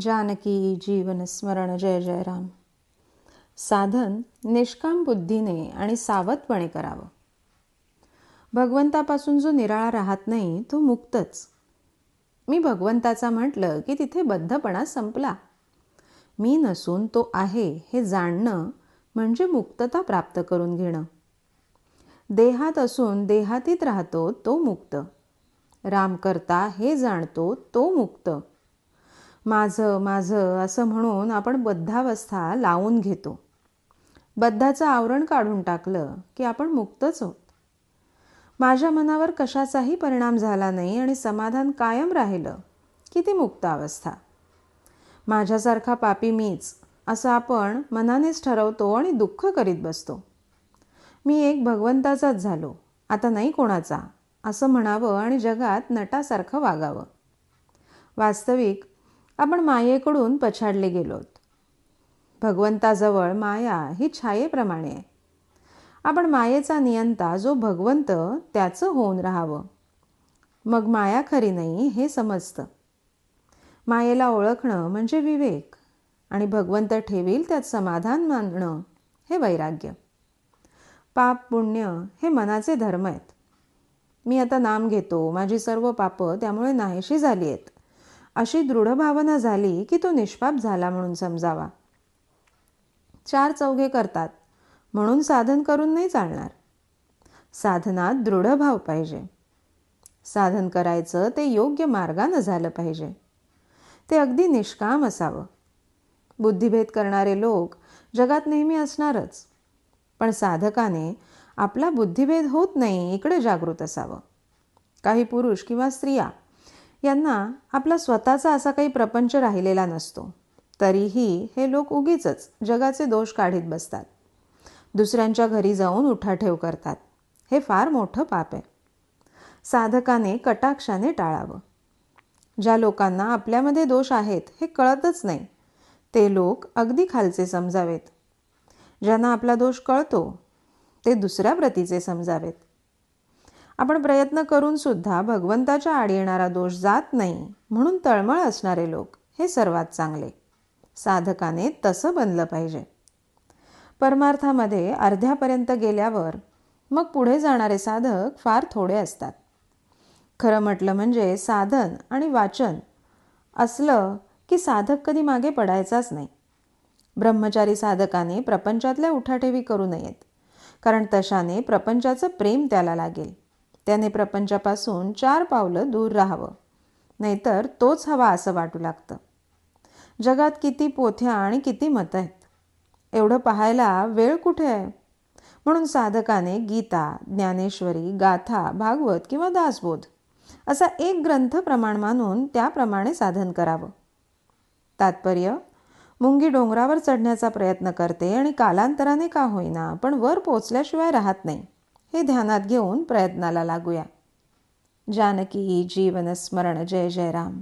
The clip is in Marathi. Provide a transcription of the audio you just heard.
जानकी जीवन स्मरण जय जय राम साधन निष्काम बुद्धीने आणि सावधपणे करावं. भगवंतापासून जो निराळा राहत नाही तो मुक्तच. मी भगवंताचा म्हटलं की तिथे बद्धपणा संपला. मी नसून तो आहे हे जाणणं म्हणजे मुक्तता प्राप्त करून घेणं. देहात असून देहातीत राहतो तो मुक्त. राम करता हे जाणतो तो मुक्त. माझं माझं असं म्हणून आपण बद्धावस्था लावून घेतो. बद्धाचं आवरण काढून टाकलं की आपण मुक्तच होत माझ्या मनावर कशाचाही परिणाम झाला नाही आणि समाधान कायम राहिलं की ती मुक्त अवस्था माझ्यासारखा पापी मीच असं आपण मनानेच ठरवतो आणि दुःख करीत बसतो. मी एक भगवंताचाच झालो. आता नाही कोणाचा असं म्हणावं आणि जगात नटासारखं वागावं. वास्तविक आपण मायेकडून पछाडले गेलोत. भगवंताजवळ माया ही छायेप्रमाणे आहे. आपण मायेचा नियंता जो भगवंत त्याचं होऊन राहावं. मग माया खरी नाही हे समजतं. मायेला ओळखणं म्हणजे विवेक आणि भगवंत ठेवील त्यात समाधान मानणं हे वैराग्य. पाप पुण्य हे मनाचे धर्म आहेत. मी आता नाम घेतो माझी सर्व पापं त्यामुळे नाहीशी झाली आहेत. अशी दृढ भावना झाली की तो निष्पाप झाला म्हणून समजावा. चार चौघे करतात. म्हणून साधन करून नाही चालणार. साधनात दृढ भाव पाहिजे. साधन करायचं ते योग्य मार्गानं झालं पाहिजे. ते अगदी निष्काम असावं. बुद्धिभेद करणारे लोक जगात नेहमी असणारच. पण साधकाने आपला बुद्धिभेद होत नाही इकडे जागृत असावं. काही पुरुष किंवा स्त्रिया यांना आपला स्वतःचा असा काही प्रपंच राहिलेला नसतो. तरीही हे लोक उगीच जगाचे दोष काढीत बसतात. दुसऱ्यांच्या घरी जाऊन उठाठेव करतात. हे फार मोठं पाप आहे. साधकाने कटाक्षाने टाळावं. ज्या लोकांना आपल्यामध्ये दोष आहेत हे कळतच नाही. ते लोक अगदी खालचे समजावेत. ज्यांना आपला दोष कळतो ते दुसऱ्या प्रतीचे समजावेत. आपण प्रयत्न करून सुद्धा भगवंताच्या आड येणारा दोष जात नाही म्हणून तळमळ असणारे लोक हे सर्वात चांगले. साधकाने तसं बनलं पाहिजे. परमार्थामध्ये अर्ध्यापर्यंत गेल्यावर मग पुढे जाणारे साधक फार थोडे असतात. खरं म्हटलं म्हणजे साधन आणि वाचन असलं की साधक कधी मागे पडायचाच नाही. ब्रह्मचारी साधकाने प्रपंचातल्या उठाठेवी करू नयेत कारण तशाने प्रपंचाचं प्रेम त्याला लागेल. त्याने प्रपंचापासून चार पावलं दूर राहावं. नाहीतर तोच हवा असं वाटू लागतं. जगात किती पोथ्या आणि किती मतं आहेत? एवढं पाहायला वेळ कुठे आहे? म्हणून साधकाने गीता ज्ञानेश्वरी गाथा भागवत किंवा दासबोध असा एक ग्रंथ प्रमाण मानून त्याप्रमाणे साधन करावं. तात्पर्य मुंगी डोंगरावर चढण्याचा प्रयत्न करते आणि कालांतराने का होईना पण वर पोचल्याशिवाय राहत नाही. हे ध्यानात घेऊन प्रयत्नाला लागूया. जानकी जीवन स्मरण जय जय राम